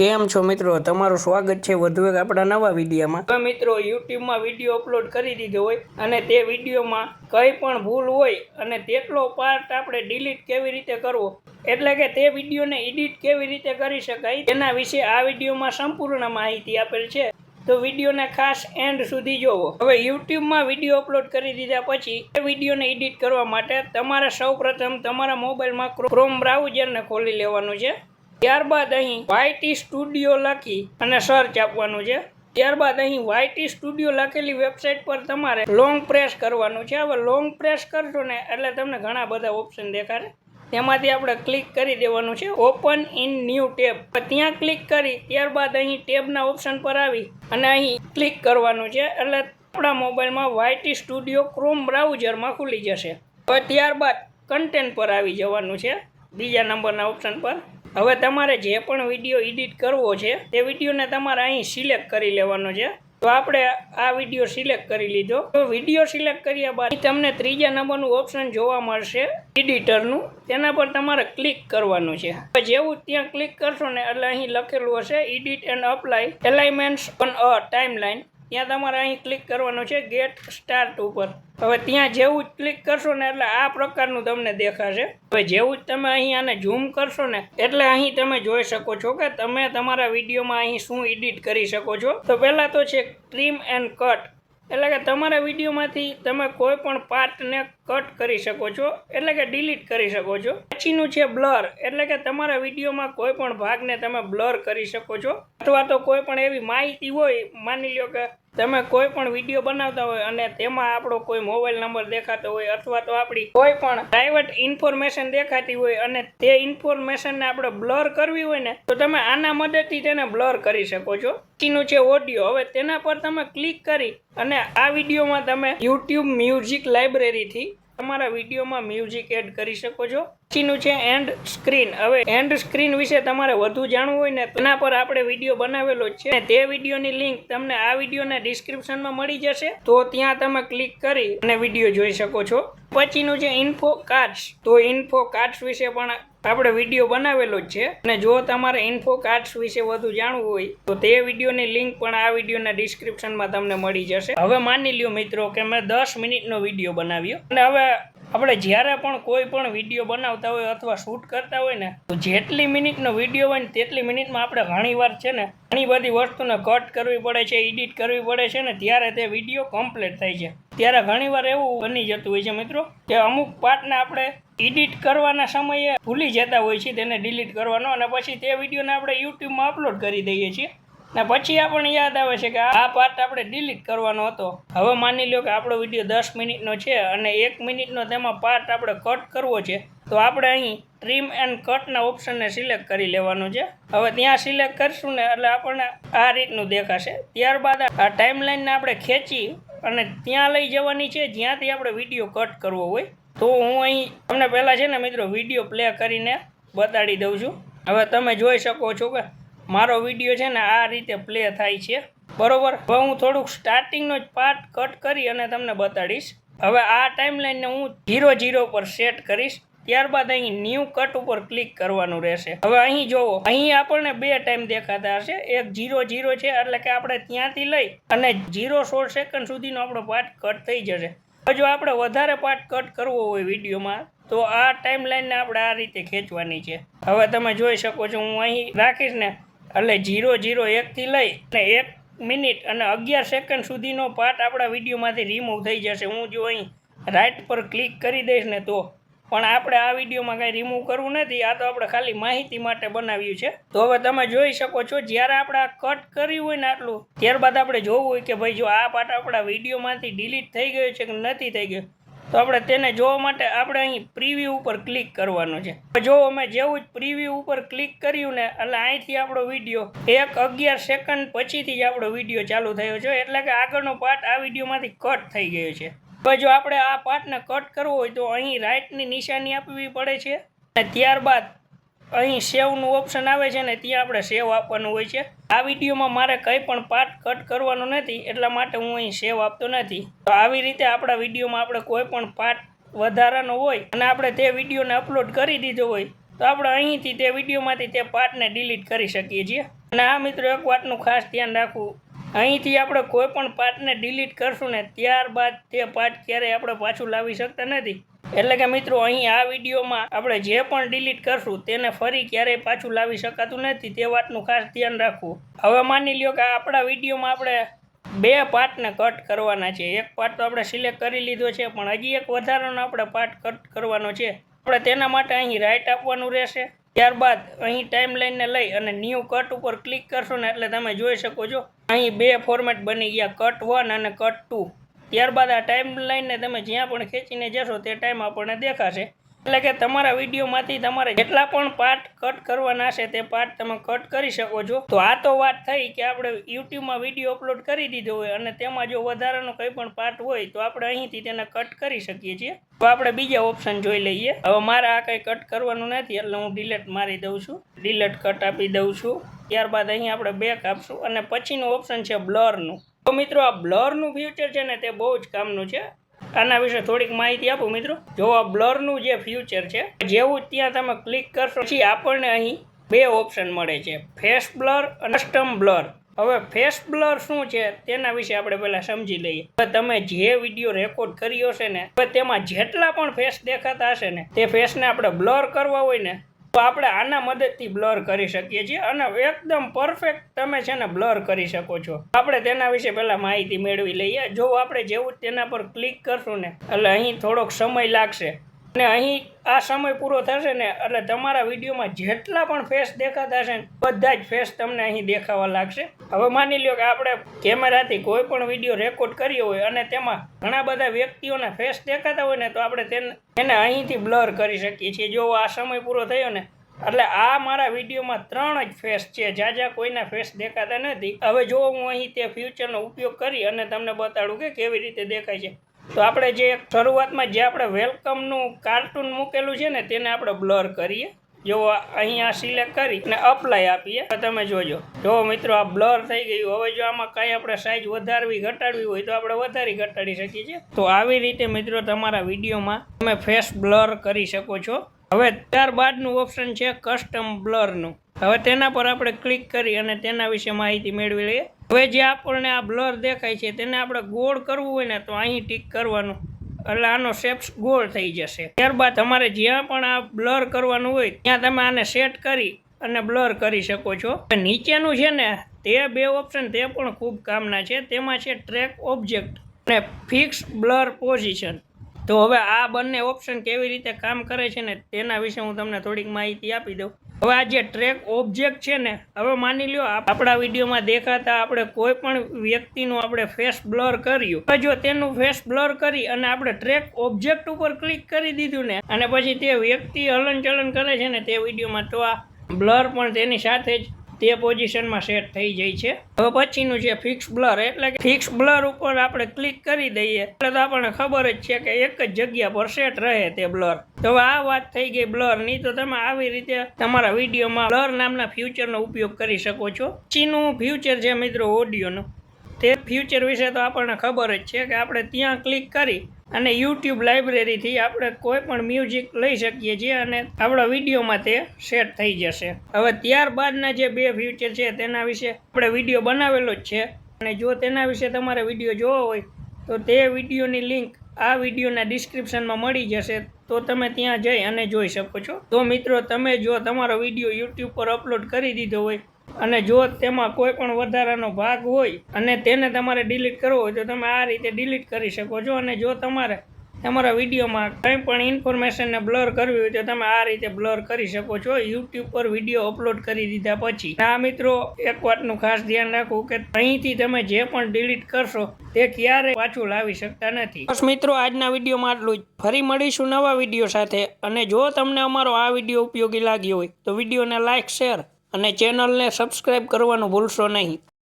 કેમ છો મિત્રો? તમારું સ્વાગત છે વધુ એક આપણા નવા વિડીયોમાં. હવે મિત્રો, યુટ્યુબમાં વીડિયો અપલોડ કરી દીધો હોય અને તે વિડીયોમાં કંઈ પણ ભૂલ હોય અને તેટલો પાર્ટ આપણે ડિલીટ કેવી રીતે કરવો? એટલે કે તે વિડીયોને એડિટ કેવી રીતે કરી શકાય? તેના વિશે આ વિડીયોમાં સંપૂર્ણ માહિતી આપેલ છે. તો વિડીયોને ખાસ એન્ડ સુધી જોવો. હવે યુટ્યુબમાં વીડિયો અપલોડ કરી દીધા પછી એ વિડીયોને એડિટ કરવા માટે તમારે સૌપ્રથમ તમારા મોબાઈલમાં ક્રોમ બ્રાઉઝરને ખોલી લેવાનું છે. ત્યારબાદ અહીં વાયટી સ્ટુડિયો લખી અને સર્ચ આપવાનું છે. ત્યારબાદ અહીં વાયટી સ્ટુડિયો લખેલી વેબસાઇટ પર તમારે લોંગ પ્રેસ કરવાનું છે. હવે લોંગ પ્રેસ કરશો ને એટલે તમને ઘણા બધા ઓપ્શન દેખાડે તેમાંથી આપણે ક્લિક કરી દેવાનું છે. ઓપન ઇન ન્યૂ ટેબ ત્યાં ક્લિક કરી ત્યારબાદ અહીં ટેબના ઓપ્શન પર આવી અને અહીં ક્લિક કરવાનું છે. એટલે આપણા મોબાઈલમાં વાયટી સ્ટુડિયો ક્રોમ બ્રાઉઝરમાં ખુલી જશે. હવે ત્યારબાદ કન્ટેન્ટ પર આવી જવાનું છે. બીજા નંબરના ઓપ્શન પર. હવે તમારે જે પણ વીડિયો એડિટ કરવો છે, તે વિડીયોને તમારે અહીં સિલેક્ટ કરી લેવાનો છે. તો આપણે આ વીડિયો સિલેક્ટ કરી લીધો. તો વીડિયો સિલેક્ટ કર્યા બાદ તમને ત્રીજા નંબરનું ઓપ્શન જોવા મળશે, એડિટરનું. તેના પર તમારે ક્લિક કરવાનું છે. જેવું ત્યાં ક્લિક કરશો ને એટલે અહીં લખેલું હશે, edit and apply alignments on a timeline ત્યાં તમારે અહીં ક્લિક કરવાનું છે ગેટ સ્ટાર્ટ ઉપર. હવે ત્યાં જેવું જ ક્લિક કરશો ને એટલે આ પ્રકારનું તમને દેખાશે. હવે જેવું જ તમે અહીં આને ઝૂમ કરશો ને એટલે અહીં તમે જોઈ શકો છો કે તમે તમારા વિડીયોમાં અહીં શું એડિટ કરી શકો છો. તો પહેલાં તો છે ટ્રીમ એન્ડ કટ એટલે કે તમારા વિડીયોમાંથી તમે કોઈ પણ પાર્ટને કટ કરી શકો છો, એટલે કે ડિલીટ કરી શકો છો. પછીનું છે બ્લર એટલે કે તમારા વિડીયોમાં કોઈ પણ ભાગને તમે બ્લર કરી શકો છો. અથવા તો કોઈ પણ એવી માહિતી હોય, માની લો કે તમે કોઈ પણ વીડિયો બનાવતા હોય અને તેમાં આપણો કોઈ મોબાઈલ નંબર દેખાતો હોય અથવા તો આપણી કોઈ પણ પ્રાઇવેટ ઇન્ફોર્મેશન દેખાતી હોય અને તે ઇન્ફોર્મેશનને આપણે બ્લર કરવી હોય ને, તો તમે આના મદદથી તેને બ્લર કરી શકો છો. પછીનું છે ઓડિયો હવે તેના પર તમે ક્લિક કરી અને આ વિડીયોમાં તમે યુટ્યુબ મ્યુઝિક લાઇબ્રેરીથી તમારા વિડીયોમાં મ્યુઝિક એડ કરી શકો છો. પછીનું છે એન્ડ સ્ક્રીન. હવે એન્ડ સ્ક્રીન વિશે તમારે વધુ જાણવું હોય ને, તેના પર આપણે વીડિયો બનાવેલો છે. તે વિડીયોની લિંક તમને આ વિડીયોના ડિસ્ક્રિપ્શનમાં મળી જશે. તો ત્યાં તમે ક્લિક કરી અને વીડિયો જોઈ શકો છો. પછીનું છે ઇન્ફો કાર્ડ્સ તો ઇન્ફો કાર્ડ્સ વિશે પણ આપણે વીડિયો બનાવેલો જ છે. અને જો તમારે ઇન્ફો કાર્ડ્સ વિશે વધુ જાણવું હોય, તો તે વિડીયોની લિંક પણ આ વિડીયોના ડિસ્ક્રિપ્શનમાં તમને મળી જશે. હવે માની લ્યો મિત્રો કે મેં દસ મિનિટનો વીડિયો બનાવ્યો. અને હવે આપણે જ્યારે પણ કોઈ પણ વીડિયો બનાવતા હોય અથવા શૂટ કરતા હોય ને, તો જેટલી મિનિટનો વીડિયો હોય ને તેટલી મિનિટમાં આપણે ઘણીવાર છે ને, ઘણી બધી વસ્તુને કટ કરવી પડે છે, એડિટ કરવી પડે છે ને, ત્યારે તે વીડિયો કમ્પ્લીટ થાય છે. ત્યારે ઘણીવાર એવું બની જતું હોય છે મિત્રો, કે અમુક પાર્ટને આપણે એડિટ કરવાના સમયે ભૂલી જતા હોય છે તેને ડિલીટ કરવાનો, અને પછી તે વિડીયોને આપણે યુટ્યુબમાં અપલોડ કરી દઈએ છીએ. ને, પછી આપણને યાદ આવે છે કે આ પાર્ટ આપણે ડિલીટ કરવાનો હતો. હવે માની લો કે આપણો વીડિયો દસ મિનિટનો છે અને એક મિનિટનો તેમાં પાર્ટ આપણે કટ કરવો છે. તો આપણે અહીં ટ્રીમ એન્ડ કટના ઓપ્શનને સિલેક્ટ કરી લેવાનું છે. હવે ત્યાં સિલેક્ટ કરશું ને એટલે આપણને આ રીતનું દેખાશે. ત્યારબાદ આ ટાઈમલાઈનને આપણે ખેંચી અને ત્યાં લઈ જવાની છે જ્યાંથી આપણે વીડિયો કટ કરવો હોય. તો હું અહીં તમને પહેલાં છે ને મિત્રો વીડિયો પ્લે કરીને બતાડી દઉં છું. હવે તમે જોઈ શકો છો કે મારો વીડિયો છે ને આ રીતે પ્લે થાય છે. બરોબર? હવે હું થોડુંક સ્ટાર્ટિંગનો જ પાર્ટ કટ કરી અને તમને બતાડીશ. હવે આ ટાઈમલાઈનને હું જીરો જીરો પર સેટ કરીશ. ત્યારબાદ અહીં ન્યૂ કટ ઉપર ક્લિક કરવાનું રહેશે. હવે અહીં જોવો. અહીં આપણને બે ટાઈમ દેખાતા હશે. એક જીરો જીરો છે, એટલે કે આપણે ત્યાંથી લઈ અને જીરો સોળ સેકન્ડ સુધીનો આપણો પાર્ટ કટ થઈ જશે. જો આપણે વધારે પાર્ટ કટ કરવો હોય વિડીયોમાં, તો આ ટાઈમ લાઈનને આપણે આ રીતે ખેંચવાની છે. હવે તમે જોઈ શકો છો, હું અહીં રાખીશ ને. એટલે જીરો જીરો એકથી લઈ અને એક મિનિટ અને અગિયાર સેકન્ડ સુધીનો પાર્ટ આપણા વિડીયોમાંથી રિમૂવ થઈ જશે. હું જો અહીં રાઇટ પર ક્લિક કરી દઈશ ને તો. પણ આપણે આ વિડીયોમાં કાંઈ રિમૂવ કરવું નથી, આ તો આપણે ખાલી માહિતી માટે બનાવ્યું છે. તો હવે તમે જોઈ શકો છો, જ્યારે આપણે આ કટ કર્યું હોય ને આટલું, ત્યારબાદ આપણે જોવું હોય કે ભાઈ જો આ પાર્ટ આપણા વિડીયોમાંથી ડિલીટ થઈ ગયો છે કે નથી થઈ ગયો. તો આપણે તેને જોવા માટે આપણે અહીં પ્રિવ્યૂ ઉપર ક્લિક કરવાનું છે. જો અમે જેવું જ પ્રિવ્યૂ ઉપર ક્લિક કર્યું ને, એટલે અહીંથી આપણો વીડિયો એક અગિયાર સેકન્ડ પછીથી જ આપણો વીડિયો ચાલુ થયો છે. એટલે કે આગળનો પાર્ટ આ વિડીયોમાંથી કટ થઈ ગયો છે. હવે જો આપણે આ પાર્ટને કટ કરવો હોય તો અહીં રાઇટની નિશાની આપવી પડે છે. અને ત્યારબાદ અહીં સેવનું ઓપ્શન આવે છે ને ત્યાં આપણે સેવ આપવાનું હોય છે. આ વિડીયોમાં મારે કંઈ પણ પાર્ટ કટ કરવાનો નથી, એટલા માટે હું અહીં સેવ આપતો નથી. તો આવી રીતે આપણા વિડીયોમાં આપણે કોઈ પણ પાર્ટ વધારાનો હોય અને આપણે તે વિડીયોને અપલોડ કરી દીધો હોય, તો આપણે અહીંથી તે વિડીયોમાંથી તે પાર્ટને ડિલીટ કરી શકીએ છીએ. અને આ મિત્રો, એક વાતનું ખાસ ધ્યાન રાખવું અહીંથી આપણે કોઈ પણ પાર્ટને ડિલીટ કરશું ને ત્યારબાદ તે પાર્ટ ક્યારેય આપણે પાછું લાવી શકતા નથી. એટલે કે મિત્રો, અહીં આ વિડીયોમાં આપણે જે પણ ડિલીટ કરશું તેને ફરી ક્યારેય પાછું લાવી શકાતું નથી. તે વાતનું ખાસ ધ્યાન રાખવું. હવે માની લ્યો કે આપણા વિડીયોમાં આપણે બે પાર્ટને કટ કરવાના છે. એક પાર્ટ તો આપણે સિલેક્ટ કરી લીધો છે, પણ હજી એક વધારાનો આપણે પાર્ટ કટ કરવાનો છે. આપણે તેના માટે અહીં રાઇટ આપવાનું રહેશે. ત્યારબાદ અહીં ટાઈમ લાઈનને લઈ અને ન્યૂ કટ ઉપર ક્લિક કરશો ને એટલે તમે જોઈ શકો છો. અહીં બે ફોર્મેટ બની ગયા. કટ વન અને કટ ટુ ત્યારબાદ આ ટાઈમ લાઈનને તમે જ્યાં પણ ખેંચીને જશો તે ટાઈમ આપણને દેખાશે. એટલે કે તમારા વિડીયોમાંથી તમારે જેટલા પણ પાર્ટ કટ કરવાના છે તે પાર્ટ તમે કટ કરી શકો છો. તો આ તો વાત થઈ કે આપણે યુટ્યુબમાં વીડિયો અપલોડ કરી દીધો હોય અને તેમાં જો વધારાનો કંઈ પણ પાર્ટ હોય તો આપણે અહીંથી તેને કટ કરી શકીએ છીએ. તો આપણે બીજા ઓપ્શન જોઈ લઈએ. હવે મારે આ કંઈ કટ કરવાનું નથી એટલે હું ડિલેટ મારી દઉં છું. ડિલેટ કટ આપી દઉં છું. ત્યારબાદ અહીં આપણે બેક આપશું અને પછીનું ઓપ્શન છે બ્લરનું તો મિત્રો આ બ્લરનું ફ્યુચર છે ને તે બહુ જ કામનું છે. આના વિશે થોડીક માહિતી આપું મિત્રો. જો આ બ્લરનું જે ફ્યુચર છે, જેવું ત્યાં તમે ક્લિક કરશો, પછી આપણને અહીં બે ઓપ્શન મળે છે. ફેસ બ્લર અને કસ્ટમ બ્લર હવે ફેસ બ્લર શું છે? તેના વિશે આપણે પહેલાં સમજી લઈએ. હવે તમે જે વીડિયો રેકોર્ડ કર્યો છે ને, હવે તેમાં જેટલા પણ ફેસ દેખાતા હશે ને, તે ફેસને આપણે બ્લર કરવા હોય ને તો આપણે આના મદદથી બ્લર કરી શકીએ છીએ અને એકદમ પરફેક્ટ તમે છે ને બ્લર કરી શકો છો. આપણે તેના વિશે પહેલાં માહિતી મેળવી લઈએ. જો આપણે જેવું તેના પર ક્લિક કરશું ને, એટલે અહીં થોડોક સમય લાગશે. અને અહીં આ સમય પૂરો થશે ને, એટલે તમારા વિડીયોમાં જેટલા પણ ફેસ દેખાતા હશે ને, બધા જ ફેસ તમને અહીં દેખાવા લાગશે. હવે માની લ્યો કે આપણે કેમેરાથી કોઈ પણ વીડિયો રેકોર્ડ કર્યો હોય અને તેમાં ઘણા બધા વ્યક્તિઓના ફેસ દેખાતા હોય ને, તો આપણે તેને, એને અહીંથી બ્લર કરી શકીએ છીએ. જો આ સમય પૂરો થયો ને, એટલે આ મારા વિડીયોમાં ત્રણ જ ફેસ છે. જ્યાં કોઈના ફેસ દેખાતા નથી. હવે જો હું અહીં તે ફ્યુચરનો ઉપયોગ કરી અને તમને બતાડું કે કેવી રીતે દેખાય છે. તો આપણે જે શરૂઆતમાં જે આપણે વેલકમનું કાર્ટૂન મૂકેલું છે ને, તેને આપણે બ્લર કરીએ. જો અહીંયા સિલેક્ટ કરી અને અપ્લાય આપીએ. તમે જોજો. જો મિત્રો, આ બ્લર થઈ ગયું. હવે જો આમાં કાંઈ આપણે સાઇઝ વધારવી, ઘટાડવી હોય તો આપણે વધારી ઘટાડી શકીએ છીએ. તો આવી રીતે મિત્રો, તમારા વિડીયોમાં તમે ફેસ બ્લર કરી શકો છો. હવે ત્યારબાદનું ઓપ્શન છે કસ્ટમ બ્લરનું. હવે તેના પર આપણે ક્લિક કરી અને તેના વિશે માહિતી મેળવી લઈએ. હવે જે આપણને આ બ્લર દેખાય છે તેને આપણે ગોળ કરવું હોય ને તો અહીં ટીક કરવાનું. એટલે આનો શેપ્સ ગોળ થઈ જશે. ત્યારબાદ તમારે જ્યાં પણ આ બ્લર કરવાનું હોય ત્યાં તમે આને સેટ કરી અને બ્લર કરી શકો છો. નીચેનું છે ને, તે બે ઓપ્શન તે પણ ખૂબ કામના છે. તેમાં છે ટ્રેક ઓબ્જેક્ટ અને ફિક્સ બ્લર પોઝિશન. તો હવે આ બંને ઓપ્શન કેવી રીતે કામ કરે છે ને તેના વિશે હું તમને થોડીક માહિતી આપી દઉં. હવે આ જે ટ્રેક ઓબ્જેક્ટ છે ને, હવે માની લ્યો આપણા વિડીયોમાં દેખાતા આપણે કોઈ પણ વ્યક્તિનું આપણે ફેસ બ્લર કર્યું. હવે જો તેનું ફેસ બ્લર કરી અને આપણે ટ્રેક ઓબ્જેક્ટ ઉપર ક્લિક કરી દીધું ને, અને પછી તે વ્યક્તિ હલનચલન કરે છે ને તે વિડીયોમાં, તો આ બ્લર પણ તેની સાથે જ તે પોઝિશનમાં સેટ થઈ જાય છે. હવે પછીનું છે ફિક્સ બ્લર એટલે કે ફિક્સ બ્લર ઉપર આપણે ક્લિક કરી દઈએ. એટલે તો આપણને ખબર જ છે કે એક જ જગ્યા પર સેટ રહે તે બ્લર તો આ વાત થઈ ગઈ બ્લરની તો તમે આવી રીતે તમારા વિડીયોમાં બ્લર નામના ફ્યુચરનો ઉપયોગ કરી શકો છો. પછીનું ફ્યુચર છે મિત્રો ઓડિયોનું તે ફ્યુચર વિશે તો આપણને ખબર જ છે કે આપણે ત્યાં ક્લિક કરી અને યુટ્યુબ લાઇબ્રેરીથી આપણે કોઈ પણ મ્યુઝિક લઈ શકીએ છીએ અને આપણા વિડીયોમાં તે સેટ થઈ જશે. હવે ત્યારબાદના જે બે ફ્યુચર છે તેના વિશે આપણે વીડિયો બનાવેલો જ છે. અને જો તેના વિશે તમારે વીડિયો જોવો હોય, તો તે વિડીયોની લિંક આ વિડીયોના ડિસ્ક્રિપ્શનમાં મળી જશે. તો તમે ત્યાં જઈ અને જોઈ શકો છો. તો મિત્રો, તમે જો તમારો વીડિયો યુટ્યુબ પર અપલોડ કરી દીધો હોય અને જો તેમાં કોઈ પણ વધારાનો ભાગ હોય અને તેને તમારે ડિલીટ કરવો હોય તો તમે આ રીતે ડિલીટ કરી શકો છો. અને જો તમારે તમારા વિડીયોમાં કંઈ પણ ઇન્ફોર્મેશનને બ્લર કરવી હોય તો તમે આ રીતે બ્લર કરી શકો છો. યુટ્યુબ પર વીડિયો અપલોડ કરી દીધા પછી. આ મિત્રો, એક વાતનું ખાસ ધ્યાન રાખવું કે અહીંથી તમે જે પણ ડિલીટ કરશો, તે ક્યારે પાછું લાવી શકતા નથી. બસ મિત્રો, આજના વિડીયોમાં આટલું જ. ફરી મળીશું નવા વીડિયો સાથે. અને જો તમને અમારો આ વીડિયો ઉપયોગી લાગ્યો હોય તો વિડીયોને લાઇક શેર અને ચેનલને સબસ્ક્રાઈબ કરવાનું ભૂલશો નહીં.